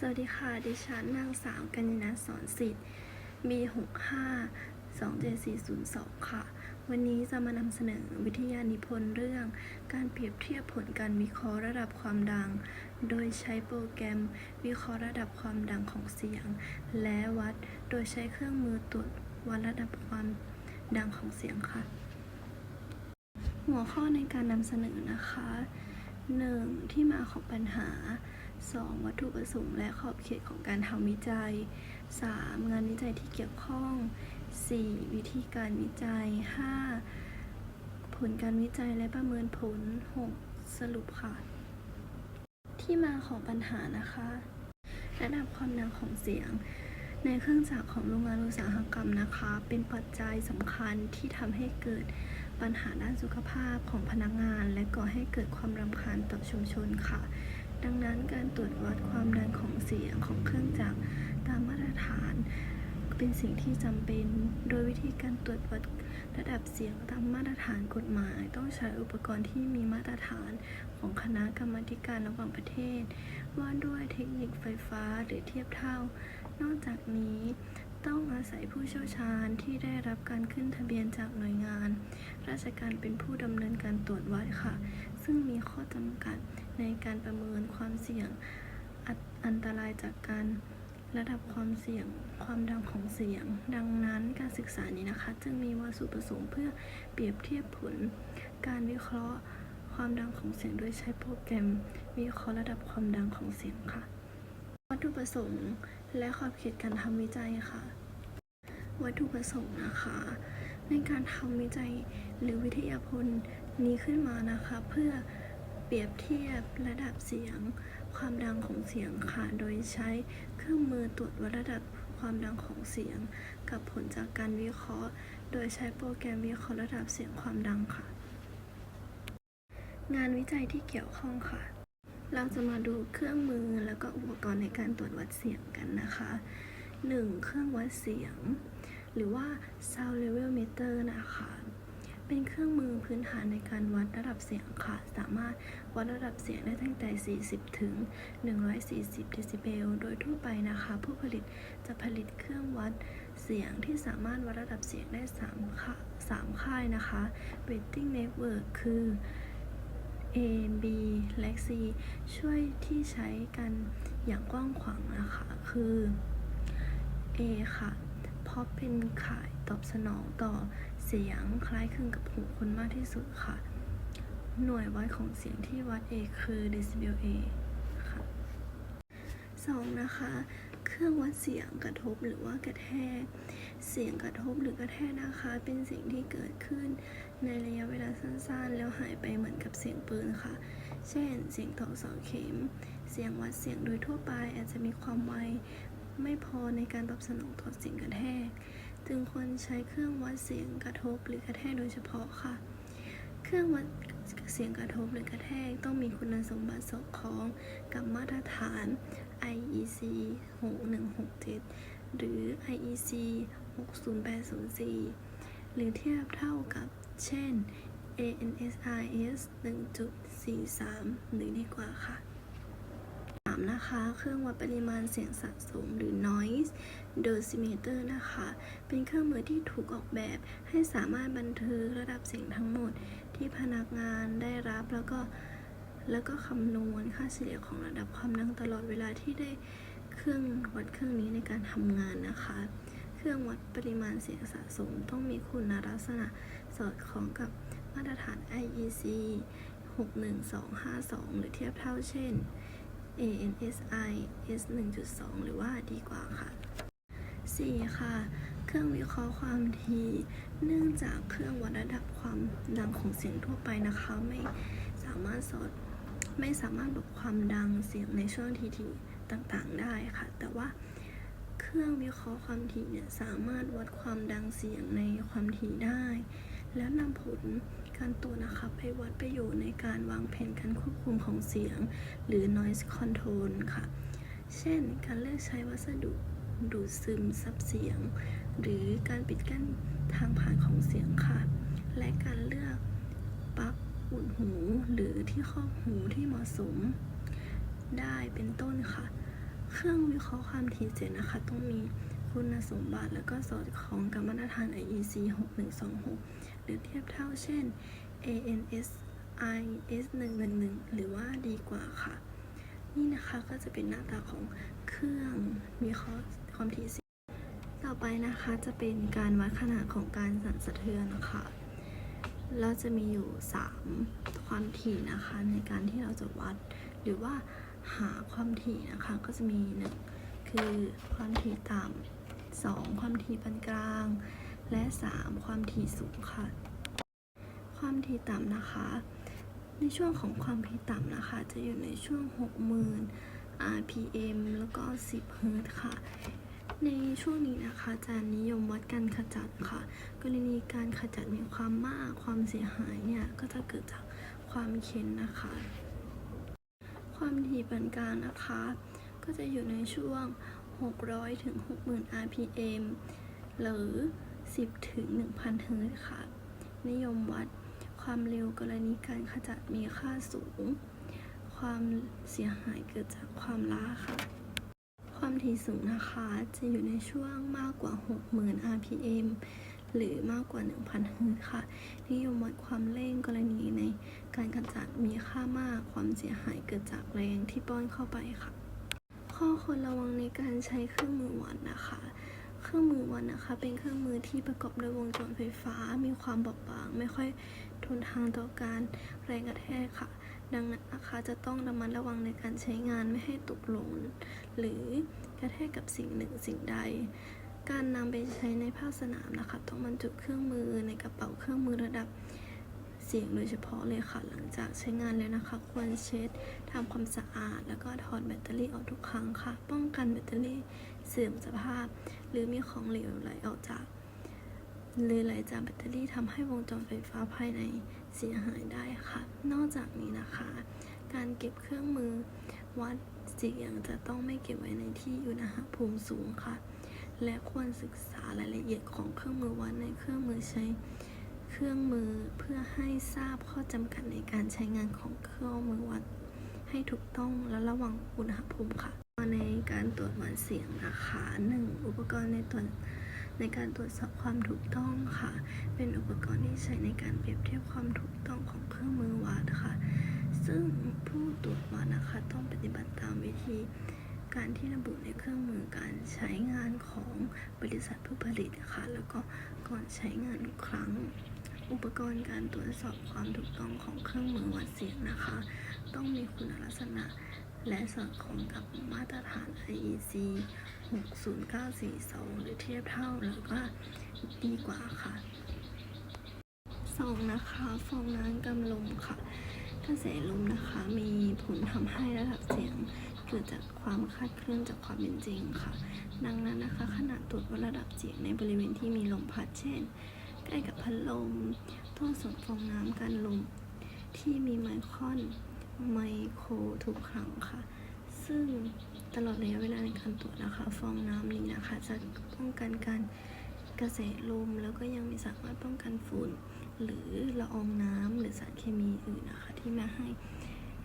สวัสดีค่ะ ดิฉันนางสาวกัญญนาสอนสิทธิ์ B65 27402 ค่ะ วันนี้จะมานำเสนอวิทยานิพนธ์เรื่อง การเปรียบเทียบผลการวิเคราะห์ระดับความดัง โดยใช้โปรแกรมวิเคราะห์ระดับความดังของเสียง และวัด โดยใช้เครื่องมือตรวจวัดระดับความดังของเสียงค่ะ หัวข้อในการนำเสนอนะคะ 1. ที่มาของปัญหา 2. วัตถุประสงค์และขอบเขตของการทำวิจัย 3. งานวิจัยที่เกี่ยวข้อง 4. วิธีการวิจัย 5. ผลการวิจัยและประเมินผล 6. สรุปค่ะ ที่มาของปัญหานะคะ ระดับความดังของเสียง ในเครื่องจักรของโรงงานอุตสาหกรรมนะคะ เป็นปัจจัยสำคัญที่ทำให้เกิดปัญหาด้านสุขภาพของพนักงาน และก่อให้เกิดความรำคาญต่อชุมชนค่ะ ดังนั้นการตรวจวัดความดังของเสียงของเครื่องจักรตามมาตรฐาน เป็นสิ่งที่จำเป็น โดยวิธีการตรวจวัดระดับเสียงตามมาตรฐานกฎหมาย ต้องใช้อุปกรณ์ที่มีมาตรฐานของคณะกรรมาการระหว่างประเทศ ว่าด้วยเทคนิคไฟฟ้าหรือเทียบเท่า นอกจากนี้ต้องอาศัยผู้เชี่ยวชาญที่ได้รับการขึ้นทะเบียนจากหน่วยงาน ราชการเป็นผู้ดำเนินการตรวจวัดค่ะ ซึ่งมีข้อจำกัด ในการประเมินความเสี่ยงอันตรายจากการระดับความเสี่ยงความดังของเสียง ดังนั้นการศึกษานี้นะคะ จึงมีวัตถุประสงค์เพื่อเปรียบเทียบผล การวิเคราะห์ความดังของเสียงโดยใช้โปรแกรม วิเคราะห์ระดับความดังของเสียงค่ะ วัตถุประสงค์และขอบเขตการทำวิจัยค่ะ วัตถุประสงค์นะคะ ในการทำวิจัยหรือวิทยาพลนี้ขึ้นมานะคะ เพื่อ เปรียบเทียบระดับเสียง ความดังของเสียงค่ะ โดยใช้เครื่องมือตรวจวัดระดับความดังของเสียง กับผลจากการวิเคราะห์ โดยใช้โปรแกรมวิเคราะห์ระดับเสียงความดังค่ะ งานวิจัยที่เกี่ยวข้องค่ะ เราจะมาดูเครื่องมือแล้วก็อุปกรณ์ในการตรวจวัดเสียงกันนะคะ 1. เครื่องวัดเสียง หรือว่า sound level meter นะคะ เป็นเครื่องมือพื้นฐานในการวัดระดับเสียงค่ะ สามารถวัดระดับเสียงได้ตั้งแต่ 40 ถึง 140 เดซิเบล โดยทั่วไปนะคะ ผู้ผลิตจะผลิตเครื่องวัดเสียงที่สามารถวัดระดับเสียงได้3ค่า3ค่ายนะคะ Rating Network คือ A B และ C ช่วยที่ใช้กันอย่างกว้างขวางนะคะ คือ A ค่ะ เพราะเป็นข่ายตอบสนองต่อ เสียงคล้ายคลึงกับหูคนมากที่สุดค่ะ หน่วยวัดของเสียงที่วัด A คือ decibel A ค่ะ 2. นะคะ เครื่องวัดเสียงกระทบหรือว่ากระแทก เสียงกระทบหรือกระแทกนะคะ เป็นสิ่งที่เกิดขึ้นในระยะเวลาสั้นๆ แล้วหายไปเหมือนกับเสียงปืนค่ะ เช่น เสียงตอกเสาเข็ม เสียงวัดเสียงโดยทั่วไปอาจจะมีความไวไม่พอในการตอบสนองต่อเสียงกระแทก จึงควรใช้เครื่องวัดเสียงกระทบหรือกระแทกโดยเฉพาะค่ะ เครื่องวัดเสียงกระทบหรือกระแทกต้องมีคุณสมบัติสอดคล้องกับมาตรฐาน IEC 6167 หรือ IEC 60804 หรือเทียบเท่ากับเช่น ANSRS 1.43 หรือดีกว่าค่ะ 3 นะคะ เครื่องวัดปริมาณเสียงสะสมหรือ noise dosimeter นะคะ เป็นเครื่องมือที่ถูกออกแบบให้สามารถบันทึกระดับเสียงทั้งหมดที่พนักงานได้รับแล้วก็แล้วก็คำนวณค่าเฉลี่ยของระดับความดังตลอดเวลาที่ได้เครื่องวัดเครื่องนี้ในการทำงานนะคะ เครื่องวัดปริมาณเสียงสะสมต้องมีคุณลักษณะสอดคล้องกับมาตรฐาน IEC 61252 หรือเทียบเท่าเช่น ANSI S 1.2 หรือว่าดีกว่าค่ะ 4. ค่ะ เครื่องวิเคราะห์ความถี่เนื่องจากเครื่องวัดระดับความดังของเสียงทั่วไปนะคะ ไม่สามารถสอดไม่สามารถบอกความดังเสียงในช่วงทีทีต่างๆ ได้ค่ะ แต่ว่าเครื่องวิเคราะห์ความถี่เนี่ยสามารถวัดความดังเสียงในความถี่ได้ แล้วนำผลการตรวจนะคะไปวัดประโยชน์ในการวางแผนการควบคุมของเสียง หรือ noise control ค่ะ เช่น การเลือกใช้วัสดุดูดซึมซับเสียง หรือการปิดกั้นทางผ่านของเสียงค่ะ และการเลือกปลั๊กอุดหูหรือที่ครอบหูที่เหมาะสม ได้เป็นต้นค่ะ เครื่องวิเคราะห์ความถี่เสียงนะคะต้องมีคุณสมบัติแล้วก็สอดคล้องกับมาตรฐาน IEC 6126ห รือเทียบเท่าเช่น ANS IS 111 หรือว่าดีกว่าค่ะ นี่นะคะก็จะเป็นหน้าตาของเครื่องวิเคราะห์ความถี่สียงต่อไปนะคะจะเป็นการวัดขนาดของการสั่นสะเทือนนะคะเราจะมีอยู่ 3 ความถี่นะคะในการที่เราจะวัด หรือว่าหาความถี่นะคะก็จะมี 1 คือความถี่ต่ำ2 ความถี่ปานกลาง และ 3 ความถี่สูงค่ะ ความถี่ต่ำนะคะ ในช่วงของความถี่ต่ำนะคะ จะอยู่ในช่วง 60,000 RPM แล้วก็ 10 เฮิร์ตค่ะ ในช่วงนี้นะคะจะนิยมวัดการขจัดค่ะ กรณีการขจัดมีความมากความเสียหายเนี่ย ก็จะเกิดจากความเค็นนะคะ ความถี่ปานกลางนะคะ ก็จะอยู่ในช่วง 600 ถึง 60,000 RPM หรือ 10ถึง1,000 เฮิร์ตค่ะ นิยมวัดความเร็วกรณีการขจัดมีค่าสูง ความเสียหายเกิดจากความล้าค่ะ ความถี่สูงนะคะจะอยู่ในช่วงมากกว่า 60,000 RPM หรือมากกว่า 1,000 เฮิร์ตค่ะ นิยมวัดความเร่งกรณีในการขจัดมีค่ามาก ความเสียหายเกิดจากแรงที่ป้อนเข้าไปค่ะ ข้อควรระวังในการใช้เครื่องมือวัดนะคะ เครื่องมือวัดนะคะ เป็นเครื่องมือที่ประกอบด้วยวงจรไฟฟ้า มีความบอบบาง ไม่ค่อยทนทานต่อการแรงกระแทกค่ะ ดังนั้นนะคะจะต้องระมัดระวังในการใช้งานไม่ให้ตกหล่นหรือกระแทกกับสิ่งหนึ่งสิ่งใด การนำไปใช้ในภาคสนามนะคะ ต้องบรรจุเครื่องมือในกระเป๋าเครื่องมือระดับเสียงโดยเฉพาะเลยค่ะ หลังจากใช้งานแล้วนะคะ ควรเช็ดทำความสะอาด แล้วก็ถอดแบตเตอรี่ออกทุกครั้งค่ะ ป้องกันแบตเตอรี่ เสื่อมสภาพ หรือมีของเหลวไหลออกจาก หรือไหลจากแบตเตอรี่ทำให้วงจรไฟฟ้าภายในเสียหายได้ค่ะ นอกจากนี้นะคะ การเก็บเครื่องมือวัดเสียงจะต้องไม่เก็บไว้ในที่อุณหภูมิสูงค่ะ และควรศึกษารายละเอียดของเครื่องมือวัดในเครื่องมือใช้ เครื่องมือเพื่อให้ทราบข้อจำกัดในการใช้งานของเครื่องมือวัดให้ถูกต้องและระวังอุณหภูมิค่ะ ในการตรวจวัดเสียงนะคะหนึ่งอุปกรณ์ในตรวจในการตรวจสอบความถูกต้องค่ะ เป็นอุปกรณ์ที่ใช้ในการเปรียบเทียบความถูกต้องของเครื่องมือวัดค่ะ ซึ่งผู้ตรวจวัดนะคะต้องปฏิบัติตามวิธี การที่ระบุในเครื่องมือการใช้งานของบริษัทผู้ผลิตค่ะ แล้วก็ก่อนใช้งานทุกครั้ง อุปกรณ์การตรวจสอบความถูกต้องของเครื่องมือวัดเสียงนะคะ ต้องมีคุณลักษณะ และสอดคล้องกับมาตรฐาน IEC 60942 หรือเทียบเท่าแล้วก็ดีกว่าค่ะสองนะคะฟองน้ำกำลมค่ะกระแสลมนะคะมีผลทำให้ระดับเสียงเกิดจากความคลาดเคลื่อนจากความเป็นจริงค่ะ ดังนั้นนะคะขณะตรวจวัดระดับเสียงในบริเวณที่มีลมพัดเช่น ใกล้กับพัดลมต้องสอดฟองน้ำกันลมที่มีไมครอน ไมโครทุกครั้งค่ะ ซึ่งตลอดระยะเวลาในการตรวจนะคะ ฟองน้ำนี้นะคะ จะป้องกันการกระแสลมแล้วก็ยังมีสามารถป้องกันฝุ่น หรือละอองน้ำหรือสารเคมีอื่นนะคะ ที่ไม่ให้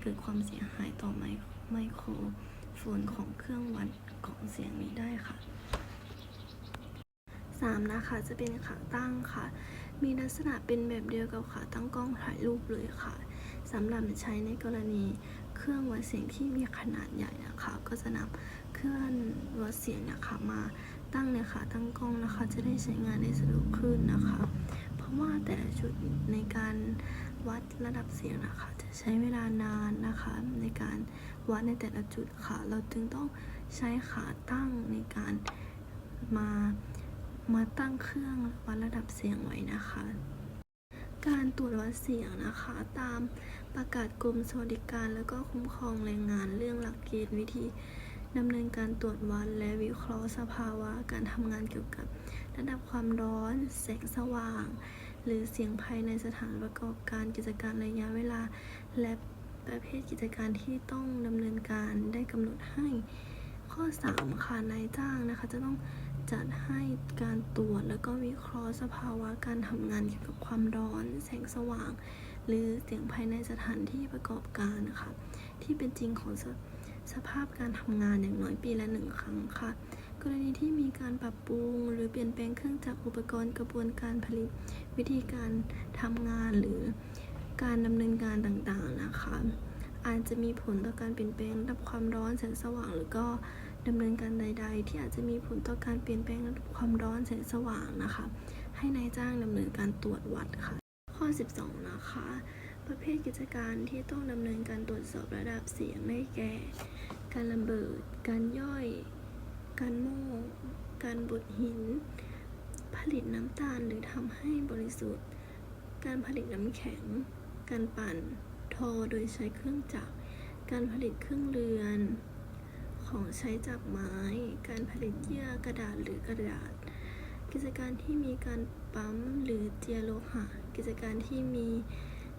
เกิดความเสียหายต่อไมไมโครโฟนของเครื่องวัดของเสียงนี้ได้ค่ะ 3 นะคะ จะเป็นขาตั้งค่ะ มีลักษณะเป็นแบบเดียวกับขาตั้งกล้องถ่ายรูปเลยค่ะ สำหรับใช้ในกรณีเครื่องวัดเสียงที่มีขนาดใหญ่นะคะ ก็จะนำเครื่องวัดเสียงนะคะมาตั้งในขาตั้งกล้องนะคะ จะได้ใช้งานได้สะดวกขึ้นนะคะ เพราะว่าแต่ละจุดในการวัดระดับเสียงนะคะ จะใช้เวลานานนะคะ ในการวัดในแต่ละจุดค่ะ เราจึงต้องใช้ขาตั้งในการมามาตั้งเครื่องวัดระดับเสียงไว้นะคะ การตรวจวัดเสียงนะคะตาม ประกาศกรมสวัสดิการและก็คุ้มครองแรงงานเรื่องหลักเกณฑ์วิธีดำเนินการตรวจวัดและวิเคราะห์สภาวะการทำงานเกี่ยวกับ ระดับความร้อน แสงสว่าง หรือเสียงภายในสถานประกอบการกิจการระยะเวลา และประเภทกิจการที่ต้องดำเนินการได้กำหนดให้ ข้อ 3 ค่ะนายจ้างนะคะ จะต้องจัดให้การตรวจแล้วก็วิเคราะห์สภาวะการทำงานเกี่ยวกับความร้อน แสงสว่าง หรือเสียงภายในสถานที่ประกอบการนะคะ ที่เป็นจริงของสสภาพการทำงานอย่างน้อยปีละหนึ่งครั้งค่ะ กรณีที่มีการปรับปรุง หรือเปลี่ยนแปลงเครื่องจักรอุปกรณ์กระบวนการผลิต วิธีการทำงานหรือการดำเนินการต่างๆนะคะ อาจจะมีผลต่อการเปลี่ยนแปลงระดับความร้อนแสงสว่าง หรือก็ดำเนินการใด ๆ ที่อาจจะมีผลต่อการเปลี่ยนแปลงระดับความร้อนแสงสว่างนะคะ ให้นายจ้างดำเนินการตรวจวัดค่ะ ข้อ 12 นะคะ ประเภทกิจการที่ต้องดำเนินการตรวจสอบระดับเสียงได้แก่ การระเบิด การย่อย การโม่ การบดหิน ผลิตน้ำตาลหรือทำให้บริสุทธิ์ การผลิตน้ำแข็ง การปั่น ทอโดยใช้เครื่องจักร การผลิตเครื่องเรือน ของใช้จากไม้ การผลิตเยื่อกระดาษหรือกระดาษ กิจการที่มีการปั๊มหรือเจียโลหะ กิจการที่มี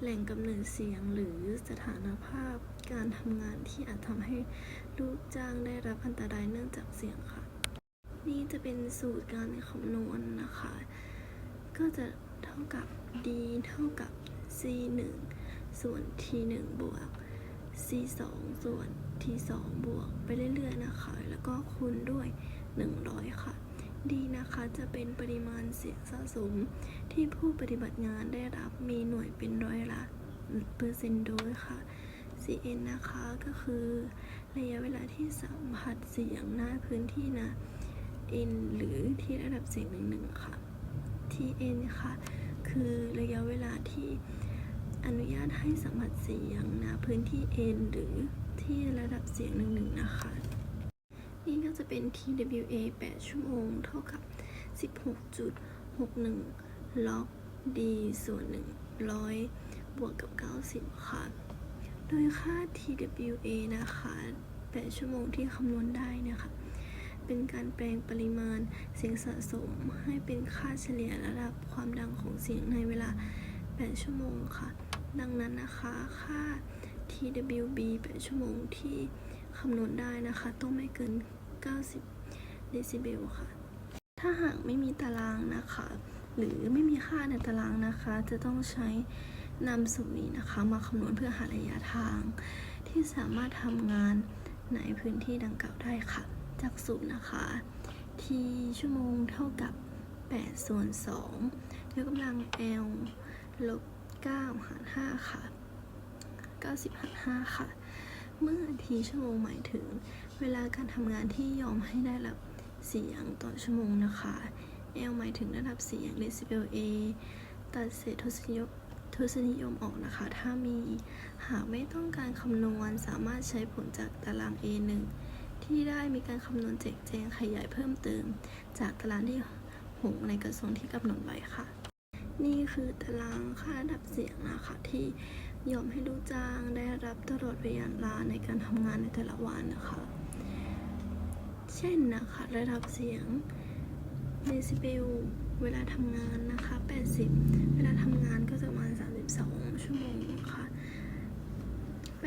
แหล่งกำเนิดเสียงหรือสถานภาพการทำงานที่อาจทำให้ลูกจ้างได้รับอันตรายเนื่องจากเสียงค่ะ นี่จะเป็นสูตรการคำนวณนะคะ ก็จะเท่ากับ d เท่ากับ c 1ส่วน t 1บวก c 2ส่วน t 2บวก ไปเรื่อยๆนะคะ แล้วก็คูณด้วย 100 ค่ะ d นะคะจะเป็นปริมาณเสียงสะสม ที่ผู้ปฏิบัติงานได้รับมีหน่วยเป็นร้อยละเปอร์เซ็นต์โดยค่ะ cn นะคะก็คือระยะเวลาที่สัมผัสเสียงหน้าพื้นที่นะ n หรือที่ระดับเสียงหนึ่งหนึ่งค่ะ tn ค่ะคือระยะเวลาที่อนุญาตให้สัมผัสเสียงนะพื้นที่ n หรือที่ระดับเสียงหนึ่งหนึ่งนะคะ นี่ก็จะเป็น TWA 8 ชั่วโมง เท่ากับ 16.61 ล็อก D ส่วน 100 บวกกับ 90 ค่ะ โดยค่า TWA นะคะ 8 ชั่วโมงที่คำนวณได้นะคะ เป็นการแปลงปริมาณเสียงสะสมให้เป็นค่าเฉลี่ยระดับความดังของเสียงในเวลา 8 ชั่วโมงค่ะ ดังนั้นนะคะ ค่า TWB 8 ชั่วโมงที่ คำนวณได้นะคะ ต้องไม่เกิน 90 เดซิเบลค่ะ ถ้าหากไม่มีตารางนะคะ หรือไม่มีค่าในตารางนะคะ จะต้องใช้นำสูตรนี้นะคะ มาคำนวณเพื่อหาระยะทาง ที่สามารถทำงานในพื้นที่ดังกล่าวได้ค่ะ จากสูตรนะคะ t ชั่วโมงเท่ากับ8ส่วน2ยกกำลัง l ลบ9หาร5ค่ะ 90หาร5ค่ะ เมื่อ t ชั่วโมงหมายถึง เวลาการทำงานที่ยอมให้ได้รับเสียงต่อชั่วโมงนะคะ l หมายถึงระดับเสียงเดซิเบล a ตัดเศษทศนิยมทศนิยมออกนะคะ ถ้ามี หากไม่ต้องการคำนวณสามารถใช้ผลจากตาราง A1 ที่ได้มีการคำนวณแจกแจงขยายเพิ่มเติม จากตารางที่หกในกระทรวงที่กำหนดไว้ค่ะ นี่คือตารางค่าระดับเสียงนะคะที่ ยอมให้ลูกจ้างได้รับตลอดเวลาในการทำงานในแต่ละวันนะคะ เช่นนะคะระดับเสียงเดซิเบลเวลาทำงานนะคะ 80 เวลาทำงานก็จะประมาณ 32 ชั่วโมงค่ะ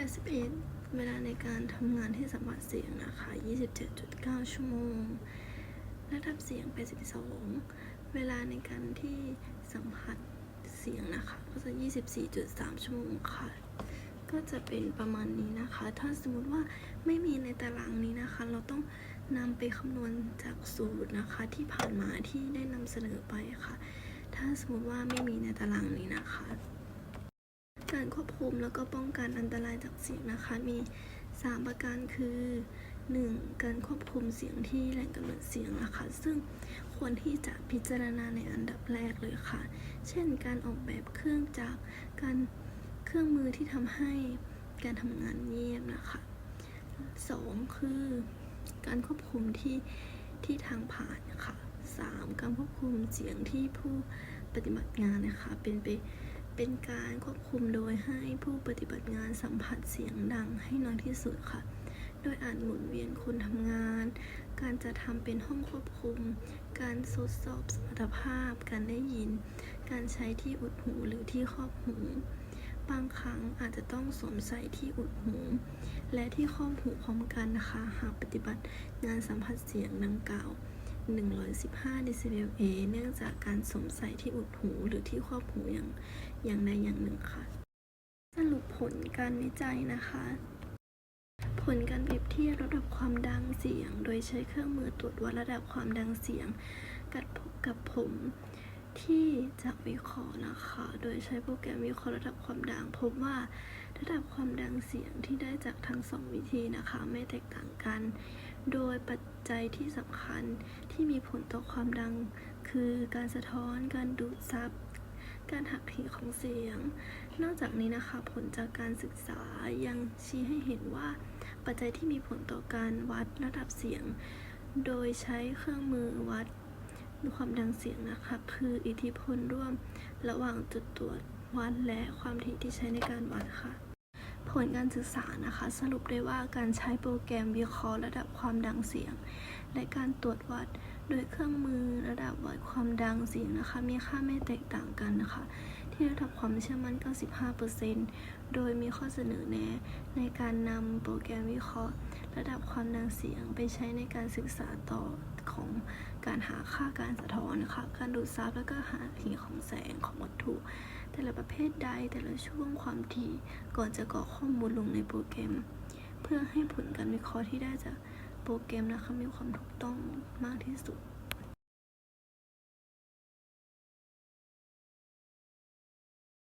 81 เวลาในการทำงานที่สัมผัสเสียงนะคะ 27.9 ชั่วโมงระดับเสียง 82 เวลาในการที่สัมผัส เสียงนะคะก็จะ 24.3 ชั่วโมงค่ะ ก็จะเป็นประมาณนี้นะคะ ถ้าสมมติว่าไม่มีในตารางนี้นะคะ เราต้องนำไปคำนวณจากสูตรนะคะที่ผ่านมาที่ได้นำเสนอไปค่ะ ถ้าสมมติว่าไม่มีในตารางนี้นะคะ การควบคุมแล้วก็ป้องกันอันตรายจากเสียงนะคะ มี 3 ประการคือ 1. การควบคุมเสียงที่แหล่งกำเนิดเสียงนะคะ ซึ่ง ควรที่จะพิจารณาในอันดับแรกเลยค่ะ เช่น การออกแบบเครื่องจักร การเครื่องมือที่ทำให้การทำงานเงียบนะคะ 2. คือการควบคุมที่ที่ทางผ่านนะคะ 3. การควบคุมเสียงที่ผู้ปฏิบัติงานนะคะเป็นไปเป็นการควบคุมโดยให้ผู้ปฏิบัติงานสัมผัสเสียงดังให้น้อยที่สุดค่ะ โดยอาจหมุนเวียนคนทำงาน การจะทำเป็นห้องควบคุม การทดสอบสมรรถภาพ การได้ยิน การใช้ที่อุดหูหรือที่ครอบหู บางครั้งอาจจะต้องสวมใส่ที่อุดหู และที่ครอบหูพร้อมกันนะคะหากปฏิบัติงานสัมผัสเสียงดังกล่าว115เดซิเบล A เนื่องจากการสวมใส่ที่อุดหูหรือที่ครอบหูอย่างอย่างใดอย่างหนึ่งค่ะ สรุปผลการวิจัยนะคะ ผลการเปรียบเทียบระดับความดังเสียง โดยใช้เครื่องมือตรวจวัดระดับความดังเสียงกับกับผมที่จะวิเคราะห์นะคะ โดยใช้โปรแกรมวิเคราะห์ระดับความดัง พบว่าระดับความดังเสียงที่ได้จากทั้งสองวิธีนะคะ ไม่แตกต่างกัน โดยปัจจัยที่สำคัญที่มีผลต่อความดัง คือการสะท้อน การดูดซับ การหักเหของเสียง นอกจากนี้นะคะผลจากการศึกษายังชี้ให้เห็นว่าปัจจัยที่มีผลต่อการวัดระดับเสียง โดยใช้เครื่องมือวัดความดังเสียงนะคะคืออิทธิพลร่วมระหว่างจุดตรวจวัดและความถี่ที่ใช้ในการวัดค่ะ ผลการศึกษานะคะ สรุปได้ว่าการใช้โปรแกรมวิเคราะห์ระดับความดังเสียง และการตรวจวัด โดยเครื่องมือระดับวัดความดังเสียงนะคะ มีค่าไม่แตกต่างกันนะคะ ที่ระดับความเชื่อมั่น 95%โดยมีข้อเสนอแนะในการนำโปรแกรมวิเคราะห์ ระดับความดังเสียงไปใช้ในการศึกษาต่อของการหาค่าการสะท้อนนะคะ การดูดซับแล้วก็หาหีของแสงของวัตถุ แต่ละประเภทใดแต่ละช่วงความถี่ก่อนจะกรอกข้อมูลลงในโปรแกรม เพื่อให้ผลการวิเคราะห์ที่ได้จาก โปรแกรมนะคะมีความถูกต้องมากที่สุด